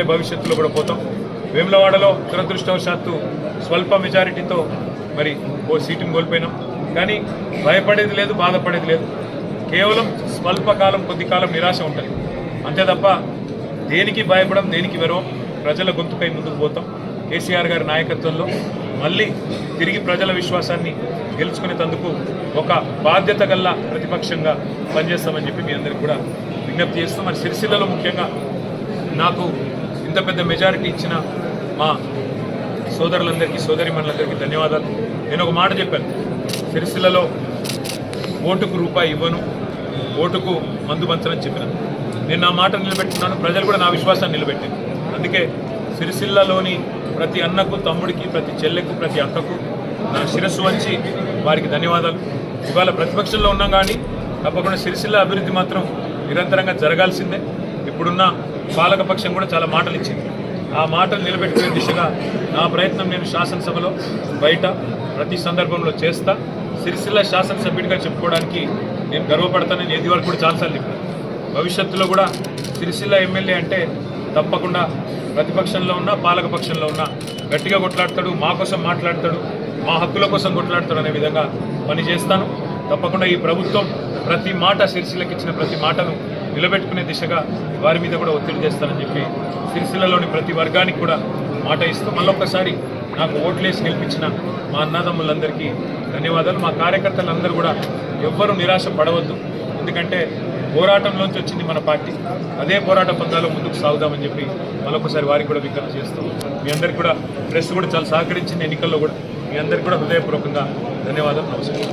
భవిష్యత్తులో కూడా పోతాం. వేములవాడలో దురదృష్టవశాత్తు స్వల్ప మెజారిటీతో మరి ఓ సీటును కోల్పోయినాం. కానీ భయపడేది లేదు బాధపడేది లేదు. కేవలం స్వల్పకాలం కొద్ది కాలం నిరాశ ఉంటుంది. అంతే తప్ప దేనికి భయపడం దేనికి వెరవం? ప్రజల గొంతుకై ముందుకు పోతాం. కేసీఆర్ గారి నాయకత్వంలో మళ్ళీ తిరిగి ప్రజల విశ్వాసాన్ని గెలుచుకునేందుకు ఒక బాధ్యత గల్లా ప్రతిపక్షంగా పనిచేస్తామని చెప్పి మీ అందరికీ కూడా విజ్ఞప్తి చేస్తాం మరి సిరిసిల్లలో ముఖ్యంగా నాకు ఇంత పెద్ద మెజారిటీ ఇచ్చిన మా సోదరులందరికీ సోదరిమణులందరికీ ధన్యవాదాలు. నేను ఒక మాట చెప్పాను. సిరిసిల్లలో ఓటుకు రూపాయి ఇవ్వను ఓటుకు మందు పంచనని చెప్పినాను నేను నా మాట నిలబెట్టుకున్నాను ప్రజలు కూడా నా విశ్వాసాన్ని నిలబెట్టాను అందుకే సిరిసిల్లలోని ప్రతి అన్నకు తమ్ముడికి ప్రతి చెల్లెకు ప్రతి అక్కకు నా శిరస్సు వంచి వారికి ధన్యవాదాలు. ఇవాళ ప్రతిపక్షంలో ఉన్నాం కానీ తప్పకుండా సిరిసిల్ల అభివృద్ధి మాత్రం నిరంతరంగా జరగాల్సిందే. ఇప్పుడున్న పాలకపక్షం కూడా చాలా మాటలు ఇచ్చింది ఆ మాటలు నిలబెట్టుకునే దిశగా నా ప్రయత్నం నేను శాసనసభలో బయట ప్రతి సందర్భంలో చేస్తా. సిరిసిల్ల శాసనసభ్యుడిగా చెప్పుకోవడానికి నేను గర్వపడతానని ఏది వరకు కూడా చాలాసార్లు చెప్పాను. భవిష్యత్తులో కూడా సిరిసిల్ల ఎమ్మెల్యే అంటే తప్పకుండా ప్రతిపక్షంలో ఉన్న పాలకపక్షంలో ఉన్న గట్టిగా కొట్లాడతాడు మా కోసం మాట్లాడతాడు మా హక్కుల కోసం కొట్లాడతాడు అనే విధంగా పని చేస్తాను తప్పకుండా ఈ ప్రభుత్వం ప్రతి మాట సిరిసిల్లకి ఇచ్చిన ప్రతి మాటను నిలబెట్టుకునే దిశగా వారి మీద కూడా ఒత్తిడి చేస్తానని చెప్పి సిరిసిల్లలోని ప్రతి వర్గానికి కూడా మాట ఇస్తూ మళ్ళొక్కసారి నాకు ఓట్లేసి గెలిపించిన మా అన్నదమ్ములందరికీ ధన్యవాదాలు. మా కార్యకర్తలందరూ కూడా ఎవ్వరూ నిరాశ పడవద్దు. ఎందుకంటే పోరాటంలోంచి వచ్చింది మన పార్టీ. అదే పోరాట పందాలో ముందుకు సాగుదామని చెప్పి మరొకసారి వారికి కూడా విజ్ఞప్తి చేస్తాం మీ అందరికీ కూడా ప్రెస్ కూడా చాలా సహకరించింది ఎన్నికల్లో కూడా. మీ అందరికీ కూడా హృదయపూర్వకంగా ధన్యవాదాలు. నమస్కారం.